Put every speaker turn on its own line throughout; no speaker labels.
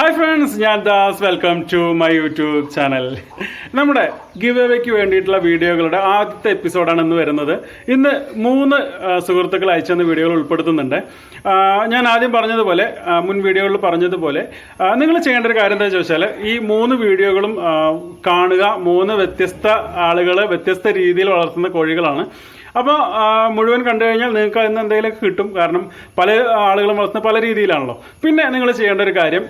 Hi friends ഞാൻ Das. Welcome to my YouTube channel നമ്മുടെ give awake വേണ്ടിയിട്ടുള്ള വീഡിയോകളുടെ ആദ്യത്തെ എപ്പിസോഡാണ് ഇന്ന് വരുന്നത്. ഇന്ന് മൂന്ന് സുഹൃത്തുക്കൾ അയച്ചെന്ന വീഡിയോകൾ ഉൾപ്പെടുത്തുന്നുണ്ട്. ഞാൻ ആദ്യം പറഞ്ഞതുപോലെ മുൻ വീഡിയോകളിൽ പറഞ്ഞതുപോലെ നിങ്ങൾ ചെയ്യേണ്ട ഒരു കാര്യം എന്താ ചോദിച്ചാൽ ഈ മൂന്ന് വീഡിയോകളും കാണുക മൂന്ന് വ്യത്യസ്ത ആളുകൾ വ്യത്യസ്ത രീതിയിൽ വളർത്തുന്ന കോഴികളാണ്. അപ്പോൾ മുഴുവൻ കണ്ടു കഴിഞ്ഞാൽ നിങ്ങൾക്ക് അതിന് എന്തെങ്കിലുമൊക്കെ കിട്ടും. കാരണം പല ആളുകളും വളർത്തുന്ന പല രീതിയിലാണല്ലോ. പിന്നെ നിങ്ങൾ ചെയ്യേണ്ട ഒരു കാര്യം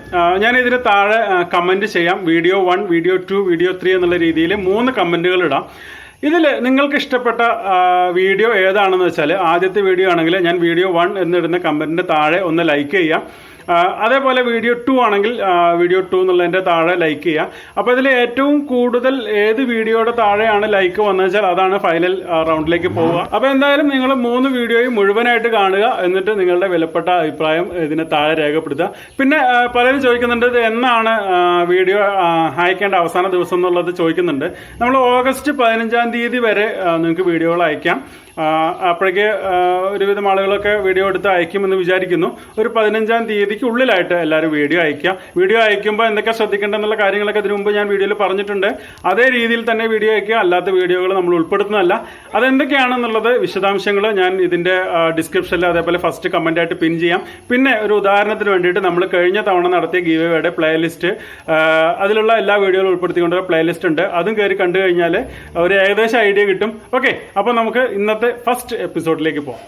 ഞാൻ ഇതിന് താഴെ കമന്റ് ചെയ്യാം. Video one video two video three എന്നുള്ള രീതിയിൽ മൂന്ന് കമന്റുകൾ ഇടാം. ഇതിൽ നിങ്ങൾക്ക് ഇഷ്ടപ്പെട്ട വീഡിയോ ഏതാണെന്ന് വെച്ചാൽ ആദ്യത്തെ വീഡിയോ ആണെങ്കിൽ ഞാൻ വീഡിയോ വൺ എന്നിടുന്ന കമന്റിന്റെ താഴെ ഒന്ന് ലൈക്ക് ചെയ്യാം. അതേപോലെ വീഡിയോ ടു ആണെങ്കിൽ വീഡിയോ ടു എന്നുള്ളതിന്റെ താഴെ ലൈക്ക് ചെയ്യുക അപ്പോൾ ഇതിൽ ഏറ്റവും കൂടുതൽ ഏത് വീഡിയോയുടെ താഴെയാണ് ലൈക്ക് വന്നത് വെച്ചാൽ അതാണ് ഫൈനൽ റൗണ്ടിലേക്ക് പോവുക. അപ്പോൾ എന്തായാലും നിങ്ങൾ മൂന്ന് വീഡിയോയും മുഴുവനായിട്ട് കാണുക എന്നിട്ട് നിങ്ങളുടെ വിലപ്പെട്ട അഭിപ്രായം ഇതിന് താഴെ രേഖപ്പെടുത്തുക. പിന്നെ പലരും ചോദിക്കുന്നുണ്ട് എന്നാണ് വീഡിയോ അയക്കേണ്ട അവസാന ദിവസം എന്നുള്ളത് ചോദിക്കുന്നുണ്ട്. നമ്മൾ ഓഗസ്റ്റ് പതിനഞ്ചാം തീയതി വരെ നിങ്ങൾക്ക് വീഡിയോകൾ അയക്കാം. അപ്പോഴേക്ക് ഒരുവിധം ആളുകളൊക്കെ വീഡിയോ എടുത്ത് അയക്കുമെന്ന് വിചാരിക്കുന്നു. ഒരു പതിനഞ്ചാം തീയതിക്ക് ഉള്ളിലായിട്ട് എല്ലാവരും വീഡിയോ അയക്കുക വീഡിയോ അയക്കുമ്പോൾ എന്തൊക്കെ ശ്രദ്ധിക്കേണ്ടെന്നുള്ള കാര്യങ്ങളൊക്കെ ഇതിനു മുമ്പ് ഞാൻ വീഡിയോയിൽ പറഞ്ഞിട്ടുണ്ട്. അതേ രീതിയിൽ തന്നെ വീഡിയോ അയക്കുക അല്ലാത്ത വീഡിയോകൾ നമ്മൾ ഉൾപ്പെടുത്തുന്നതല്ല. അതെന്തൊക്കെയാണെന്നുള്ളത് വിശദാംശങ്ങൾ ഞാൻ ഇതിന്റെ ഡിസ്ക്രിപ്ഷനിൽ അതേപോലെ ഫസ്റ്റ് കമന്റായിട്ട് പിൻ ചെയ്യാം. പിന്നെ ഒരു ഉദാഹരണത്തിന് വേണ്ടിയിട്ട് നമ്മൾ കഴിഞ്ഞ തവണ നടത്തിയ ഗീവയുടെ പ്ലേലിസ്റ്റ് അതിലുള്ള എല്ലാ വീഡിയോകളും ഉൾപ്പെടുത്തിക്കൊണ്ടുള്ള പ്ലേലിസ്റ്റ് ഉണ്ട്. അതും കയറി കണ്ടു കഴിഞ്ഞാൽ ഒരു ഏകദേശം ഐഡിയ കിട്ടും. ഓക്കെ അപ്പോൾ നമുക്ക് ഇന്നത്തെ ഫസ്റ്റ് എപ്പിസോഡിലേക്ക് പോവാം.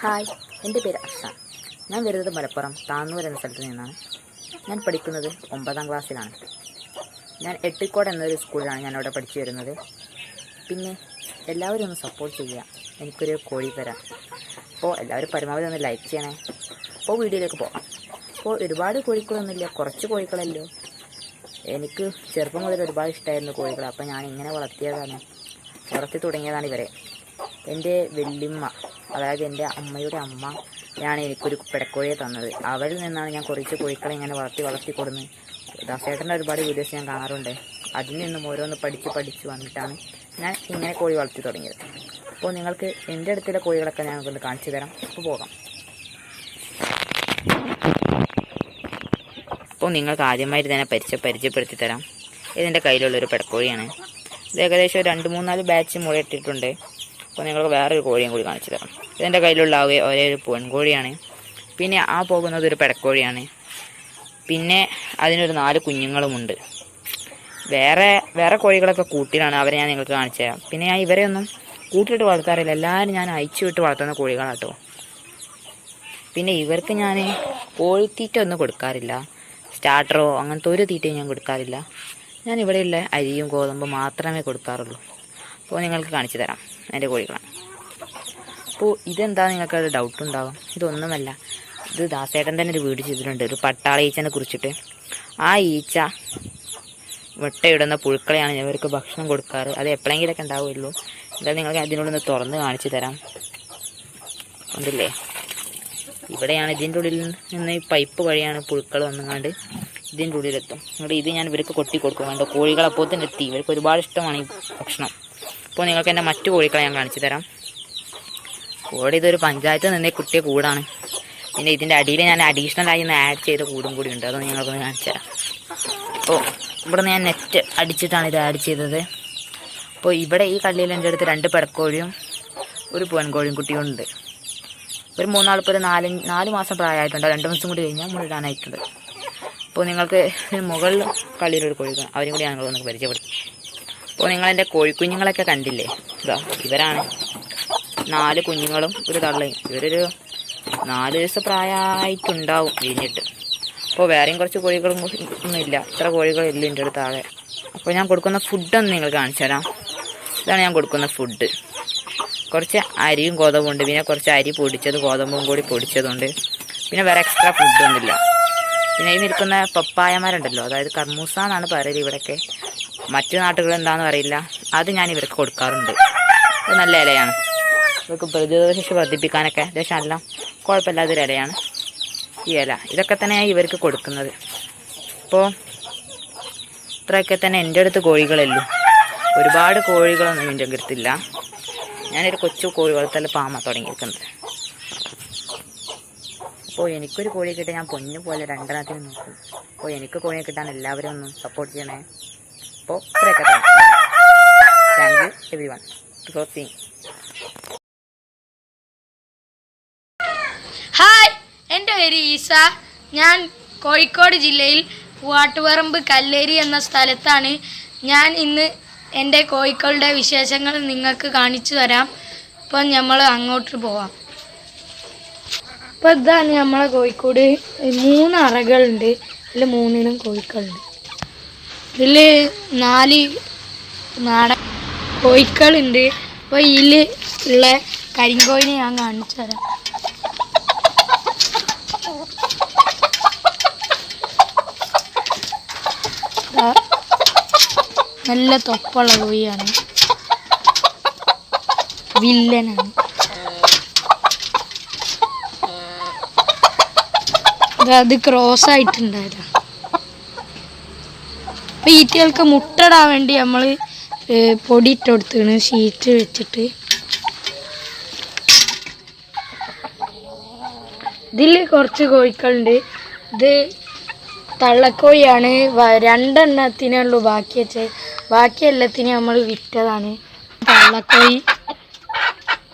ഹായ് എന്റെ പേര് അർഷ ഞാൻ വരുന്നത് മലപ്പുറം താന്നൂർ എന്ന സ്ഥലത്ത് നിന്നാണ്. ഞാൻ പഠിക്കുന്നത് ഒമ്പതാം ക്ലാസ്സിലാണ്. ഞാൻ എട്ടിക്കോട് എന്നൊരു സ്കൂളിലാണ് ഞാൻ അവിടെ പഠിച്ചു വരുന്നത്. പിന്നെ എല്ലാവരും ഒന്ന് സപ്പോർട്ട് ചെയ്യുക. എനിക്കൊരു കോഴി തരാം. അപ്പോൾ എല്ലാവരും പരമാവധി ഒന്ന് ലൈക്ക് ചെയ്യണേ. അപ്പോൾ വീഡിയോയിലേക്ക് പോകാം അപ്പോൾ ഒരുപാട് കോഴിക്കളൊന്നുമില്ല. കുറച്ച് കോഴികളല്ലോ എനിക്ക് ചെറുപ്പം മുതൽ ഒരുപാട് ഇഷ്ടമായിരുന്നു കോഴികൾ. അപ്പോൾ ഞാൻ ഇങ്ങനെ വളർത്തിയതാണ്. വളർത്തി തുടങ്ങിയതാണ് ഇവരെ. എന്റെ വല്യമ്മ അതായത് എന്റെ അമ്മയുടെ അമ്മ ഞാൻ എനിക്കൊരു പെടക്കോഴിയെ തന്നത്. അവരിൽ നിന്നാണ് ഞാൻ കുറച്ച് കോഴികളെ ഇങ്ങനെ വളർത്തി വളർത്തി കൊടുന്ന് ദാസേട്ടന്റെ ഒരുപാട് വീഡിയോസ് ഞാൻ കാണാറുണ്ട്. അതിൽ നിന്നും ഓരോന്ന് പഠിച്ച് പഠിച്ച് വന്നിട്ടാണ് ഞാൻ ഇങ്ങനെ കോഴി വളർത്തി തുടങ്ങിയത്. അപ്പോൾ നിങ്ങൾക്ക് എന്റെ അടുത്തുള്ള കോഴികളൊക്കെ ഞാൻ കാണിച്ചു തരാം. അപ്പോൾ പോകാം. അപ്പോൾ നിങ്ങൾക്ക് ആദ്യമായിട്ട് തന്നെ പരിച പരിചയപ്പെടുത്തി തരാം ഇതിന്റെ കയ്യിലുള്ളൊരു പെടക്കോഴിയാണ്. ഇത് ഏകദേശം രണ്ട് മൂന്നാൽ ബാച്ച് മുളയിട്ടിട്ടുണ്ട് അപ്പോൾ നിങ്ങൾക്ക് വേറൊരു കോഴിയും കൂടി കാണിച്ചു തരാം. ഇതിന്റെ കയ്യിലുള്ള ആകെ ഒരേ ഒരു പെൺകോഴിയാണ്. പിന്നെ ആ പോകുന്നത് ഒരു പെടക്കോഴിയാണ്. പിന്നെ അതിനൊരു നാല് കുഞ്ഞുങ്ങളുമുണ്ട്. വേറെ വേറെ കോഴികളൊക്കെ കൂട്ടിലാണ് അവരെ ഞാൻ നിങ്ങൾക്ക് കാണിച്ചു തരാം. പിന്നെ ഞാൻ ഇവരെയൊന്നും കൂട്ടിയിട്ട് വളർത്താറില്ല. എല്ലാവരും ഞാൻ അയച്ചു വിട്ട് വളർത്തുന്ന കോഴികളാട്ടോ. പിന്നെ ഇവർക്ക് ഞാൻ കോഴിത്തീറ്റ ഒന്നും കൊടുക്കാറില്ല. സ്റ്റാർട്ടറോ അങ്ങനത്തെ ഒരു തീറ്റയും ഞാൻ കൊടുക്കാറില്ല. ഞാൻ ഇവിടെയുള്ള അരിയും ഗോതമ്പും മാത്രമേ കൊടുക്കാറുള്ളൂ. അപ്പോൾ നിങ്ങൾക്ക് കാണിച്ചു തരാം എന്റെ കോഴികളാണ് അപ്പോൾ ഇതെന്താ നിങ്ങൾക്ക് ഡൗട്ട് ഉണ്ടാകും ഇതൊന്നുമല്ല. ഇത് ദാസേട്ടൻ തന്നെ ഒരു വീട് ചെയ്തിട്ടുണ്ട്. ഒരു പട്ടാള ഈച്ചനെ കുറിച്ചിട്ട്. ആ ഈച്ച മുട്ടയിടുന്ന പുഴുക്കളെയാണ് ഇവർക്ക് ഭക്ഷണം കൊടുക്കാറ്. അത് എപ്പോഴെങ്കിലൊക്കെ ഉണ്ടാവുമല്ലോ എന്തായാലും നിങ്ങൾക്ക് അതിനോടൊന്ന് തുറന്ന് കാണിച്ചു തരാം. ഉണ്ടല്ലേ? ഇവിടെയാണ് ഇതിന്റെ ഉള്ളിൽ നിന്ന് പൈപ്പ് വഴിയാണ് പുഴുക്കൾ വന്നുകൊണ്ട് ഇതിന്റെ ഉള്ളിലെത്തും. എന്നിട്ട് ഇത് ഞാൻ ഇവർക്ക് കൊട്ടി കൊടുക്കും. കണ്ടോ? കോഴികളെ അപ്പോൾ തന്നെ എത്തി. ഇവർക്ക് ഒരുപാട് ഇഷ്ടമാണ് ഈ ഭക്ഷണം. അപ്പോൾ നിങ്ങൾക്ക് എന്റെ മറ്റു കോഴികളെ ഞാൻ കാണിച്ചു തരാം. കോഴി ഇതൊരു പഞ്ചായത്ത് നിന്നേ കുട്ടിയെ കൂടാണ്. പിന്നെ ഇതിന്റെ അടിയിൽ ഞാൻ അഡീഷണൽ ആയി ഒന്ന് ആഡ് ചെയ്ത കൂടും കൂടി ഉണ്ട്. അതൊന്ന് ഞങ്ങൾക്കൊന്ന് കാണിച്ചു തരാം. അപ്പോൾ ഇവിടെ ഞാൻ നെറ്റ് അടിച്ചിട്ടാണ് ഇത് ആഡ് ചെയ്തത്. അപ്പോൾ ഇവിടെ ഈ കള്ളിയിൽ എന്റെ അടുത്ത് രണ്ട് പെടക്കോഴിയും ഒരു പൊൻകോഴിയും കുട്ടിയും ഉണ്ട്. ഒരു മൂന്നാളിപ്പോൾ ഒരു നാല് നാല് മാസം പ്രായമായിട്ടുണ്ട്. രണ്ട് മാസം കൂടി കഴിഞ്ഞാൽ മുകളിടാനായിട്ടുണ്ട് അപ്പോൾ നിങ്ങൾക്ക് മുകളിൽ കളിയിലൊരു കോഴി. അവരും കൂടി ഞങ്ങൾ ഒന്ന് പരിചയപ്പെടുത്തും. അപ്പോൾ നിങ്ങളെന്റെ കോഴിക്കുഞ്ഞുങ്ങളൊക്കെ കണ്ടില്ലേ? ഇതാ ഇവരാണ്. നാല് കുഞ്ഞുങ്ങളും ഒരു തള്ളയും. ഇവരൊരു നാല് ദിവസം പ്രായമായിട്ടുണ്ടാവും വിരിഞ്ഞിട്ട് അപ്പോൾ വേറെയും കുറച്ച് കോഴികളും കൂടി ഒന്നും ഇല്ല. ഇത്ര കോഴികളില്ല എന്റെ അടുത്ത് ആകെ. അപ്പോൾ ഞാൻ കൊടുക്കുന്ന ഫുഡൊന്ന് നിങ്ങൾ കാണിച്ചു തരാം ഇതാണ് ഞാൻ കൊടുക്കുന്ന ഫുഡ് കുറച്ച് അരിയും ഗോതമ്പും ഉണ്ട് പിന്നെ കുറച്ച് അരി പൊടിച്ചത് ഗോതമ്പും കൂടി പൊടിച്ചതുണ്ട്. പിന്നെ വേറെ എക്സ്ട്രാ ഫുഡൊന്നുമില്ല പിന്നെ ഈ നിൽക്കുന്ന പപ്പായമാരുണ്ടല്ലോ അതായത് കർമൂസ എന്നാണ് പറയുന്നത് ഇവിടെയൊക്കെ മറ്റു നാട്ടുകൾ എന്താണെന്ന് അറിയില്ല. അത് ഞാൻ ഇവർക്ക് കൊടുക്കാറുണ്ട്. അത് നല്ല ഇലയാണ്. ഇവർക്ക് പ്രതിരോധശേഷി വർദ്ധിപ്പിക്കാനൊക്കെ ഏകദേശം എല്ലാം കുഴപ്പമില്ലാത്തൊരു ഇലയാണ് ഈ ഇല. ഇതൊക്കെ തന്നെയാണ് ഇവർക്ക് കൊടുക്കുന്നത്. അപ്പോൾ ഇത്രയൊക്കെ തന്നെ എന്റെ അടുത്ത് കോഴികളല്ലോ ഒരുപാട് കോഴികളൊന്നും എന്റെ അടുത്തില്ല ഞാനൊരു കൊച്ചു കോഴി വളർത്തൽ പാമ തുടങ്ങിയിരിക്കുന്നത്. അപ്പോൾ എനിക്കൊരു കോഴി കിട്ടാൻ ഞാൻ പൊന്നു പോലെ രണ്ടെണ്ണത്തിന് നോക്കും. അപ്പോൾ എനിക്ക് കോഴിയെ കിട്ടാൻ എല്ലാവരും ഒന്ന് സപ്പോർട്ട് ചെയ്യണേ. അപ്പോൾ ഇത്രയൊക്കെ thank you everyone for seeing
hi എന്റെ പേര് ഈസ. ഞാൻ കോഴിക്കോട് ജില്ലയിൽ പൂവാട്ടുപറമ്പ് കല്ലേരി എന്ന സ്ഥലത്താണ് ഞാൻ ഇന്ന് എന്റെ കോഴിക്കളുടെ വിശേഷങ്ങൾ നിങ്ങൾക്ക് കാണിച്ചു തരാം. ഇപ്പം നമ്മൾ അങ്ങോട്ട് പോവാം. അപ്പോൾ ഇതാണ് നമ്മളെ കോഴിക്കോട്. മൂന്ന് അറകളുണ്ട്. അതിൽ മൂന്നിനും കോഴിക്കളുണ്ട്. ഇതിൽ നാല് നാടൻ കോഴിക്കളുണ്ട്. അപ്പോൾ ഇതിൽ ഉള്ള കരിങ്കോഴിനെ ഞാൻ കാണിച്ചു തരാം. നല്ല തൊപ്പുള്ള കോഴിയാണ്. വില്ലനാണ്. അത് ക്രോസ് ആയിട്ടുണ്ടായതാ. അപ്പൊ ഈറ്റകൾക്ക് മുട്ടടാൻ വേണ്ടി നമ്മൾ പൊടി ഇട്ട് ഷീറ്റ് വെച്ചിട്ട്. ഇതിൽ കുറച്ച് കോഴിക്കളുണ്ട്. ഇത് തള്ളക്കോഴിയാണ്. രണ്ടെണ്ണത്തിനേ ഉള്ളൂ ബാക്കി വെച്ച്. ബാക്കി എല്ലാത്തിനും നമ്മൾ വിറ്റതാണ്. തള്ളക്കോഴി.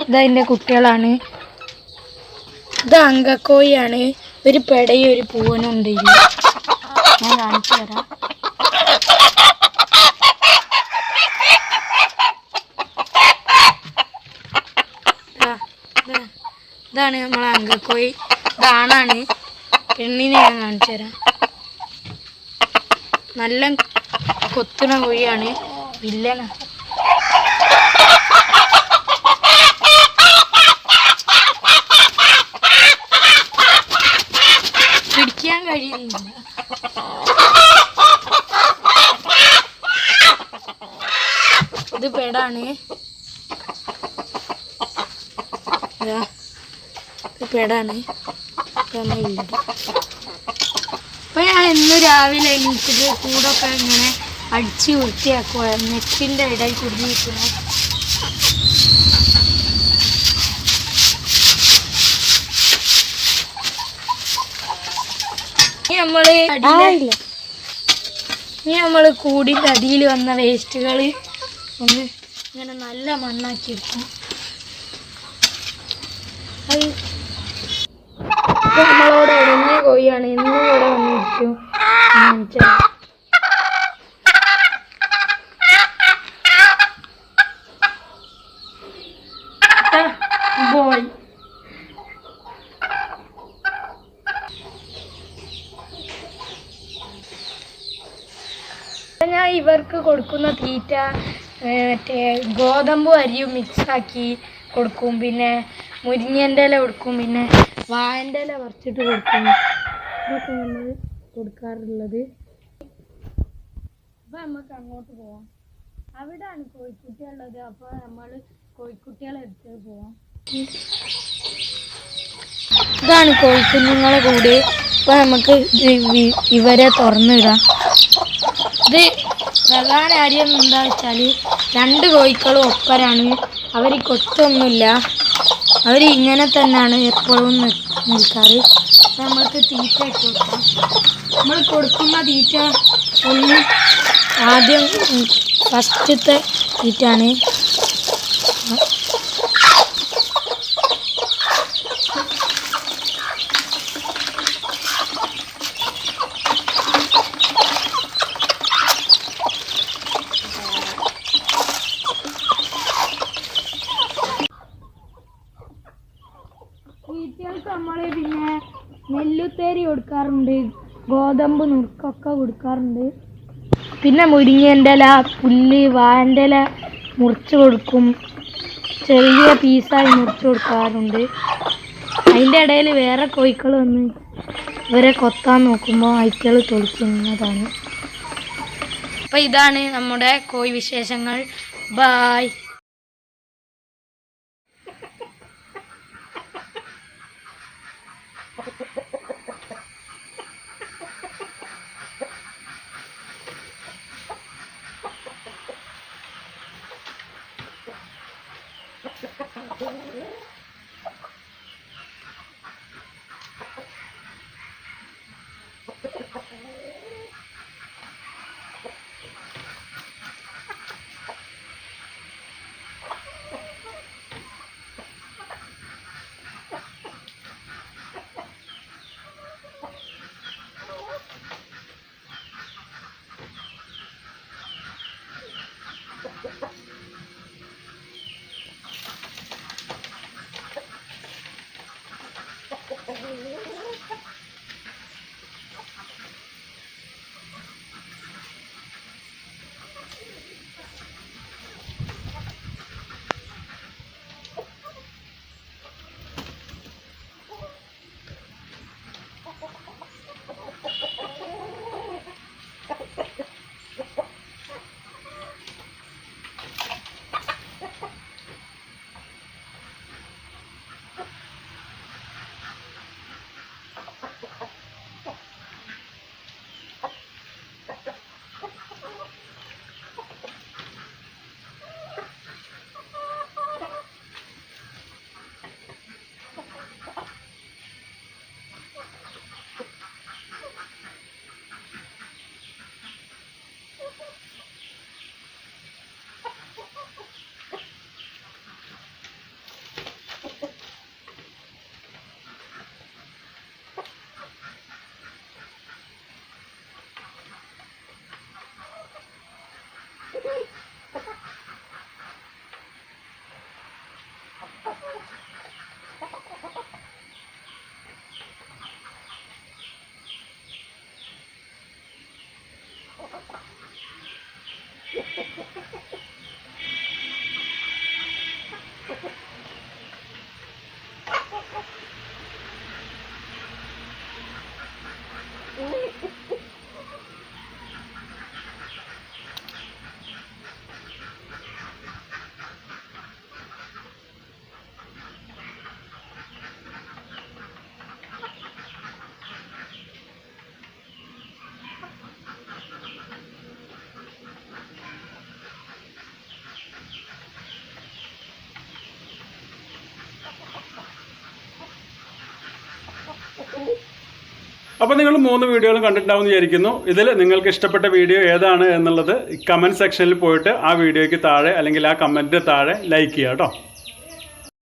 ഇതതിന്റെ കുട്ടികളാണ്. ഇത് അങ്കക്കോഴിയാണ്. ഒരു പെടയും ഒരു പൂവനും ഉണ്ട് ഞാൻ കാണിച്ചു തരാം. ഇതാണ് നമ്മളെ അങ്കക്കോഴി. ഇതാണാണ് പെണ്ണിനെ ഞാൻ കാണിച്ചു തരാം. നല്ല കൊത്തുന്ന കോഴിയാണ്. വില്ലന. പിടിക്കാൻ കഴിയുന്നില്ല. ഇത് പെടാണ്. ഇതാ, പെടാണ്. ഇത് നമ്മളില്ല അപ്പൊ ഞാൻ ഇന്ന് രാവിലെ എണീറ്റിട്ട് കൂടൊക്കെ ഇങ്ങനെ അടിച്ച് വൃത്തിയാക്കുക നെറ്റിന്റെ ഇടയിൽ കുടുങ്ങിയിരിക്കുന്നു. ഇനി നമ്മൾ ഇനി നമ്മൾ കൂടിന്റെ അടിയിൽ വന്ന വേസ്റ്റുകൾ ഒന്ന് ഇങ്ങനെ നല്ല മണ്ണാക്കി എടുക്കും അത് നമ്മളോട് കോഴിയാണ്. ഇന്നും ഇവിടെ ബോയ് ഞാൻ ഇവർക്ക് കൊടുക്കുന്ന തീറ്റ മറ്റേ ഗോതമ്പ് അരിയും മിക്സാക്കി കൊടുക്കും. പിന്നെ മുരിങ്ങന്റെ ഇല കൊടുക്കും. പിന്നെ വാഴന്റെ ഇല പറിച്ചിട്ട് കൊടുക്കും ഇതൊക്കെ നമ്മൾ കൊടുക്കാറുള്ളത്. അപ്പം നമുക്ക് അങ്ങോട്ട് പോവാം. അവിടെയാണ് കോഴിക്കുട്ടിയുള്ളത്. അപ്പോൾ നമ്മൾ കോഴിക്കുട്ടികളെ എടുത്ത് പോവാം. ഇതാണ് കോഴിക്കുഞ്ഞുങ്ങളെ കൂടെ. ഇപ്പൊ നമുക്ക് ഇവരെ തുറന്നിടാം. ഇത് പ്രധാന കാര്യം എന്താ വെച്ചാൽ രണ്ട് കോഴിക്കളും ഒപ്പരാണ്. അവർ കൊത്തൊന്നുമില്ല. അവർ ഇങ്ങനെ തന്നെയാണ് എപ്പോഴും നിൽക്കാറ്. നമ്മൾക്ക് തീറ്റ ഇട്ട് കൊടുക്കാം. നമ്മൾ കൊടുക്കുന്ന തീറ്റ ഒന്ന് ആദ്യം ഫസ്റ്റത്തെ തീറ്റാണ് തീറ്റകൾക്ക് നമ്മൾ പിന്നെ നെല്ലുത്തേരി കൊടുക്കാറുണ്ട്. ഗോതമ്പ് നുറുക്കൊക്കെ കൊടുക്കാറുണ്ട്. പിന്നെ മുരിങ്ങേന്റെ ഇല പുല്ല് വാഴന്റെ ഇല മുറിച്ച് കൊടുക്കും. ചെറിയ പീസായി മുറിച്ച് കൊടുക്കാറുണ്ട്. അതിന്റെ ഇടയിൽ വേറെ കോഴിക്കൾ വന്ന് ഇവരെ കൊത്താൻ നോക്കുമ്പോൾ അയക്കൾ തൊളിക്കുന്നതാണ്. അപ്പോൾ ഇതാണ് നമ്മുടെ കോഴി വിശേഷങ്ങൾ. Bye Thank you.
അപ്പോൾ നിങ്ങൾ മൂന്ന് വീഡിയോകളും കണ്ടിട്ടുണ്ടാവും വിചാരിക്കുന്നു. ഇതിൽ നിങ്ങൾക്ക് ഇഷ്ടപ്പെട്ട വീഡിയോ ഏതാണ് എന്നുള്ളത് കമന്റ് സെക്ഷനിൽ പോയിട്ട് ആ വീഡിയോയ്ക്ക് താഴെ അല്ലെങ്കിൽ ആ കമന്റിന് താഴെ ലൈക്ക് ചെയ്യുക കേട്ടോ.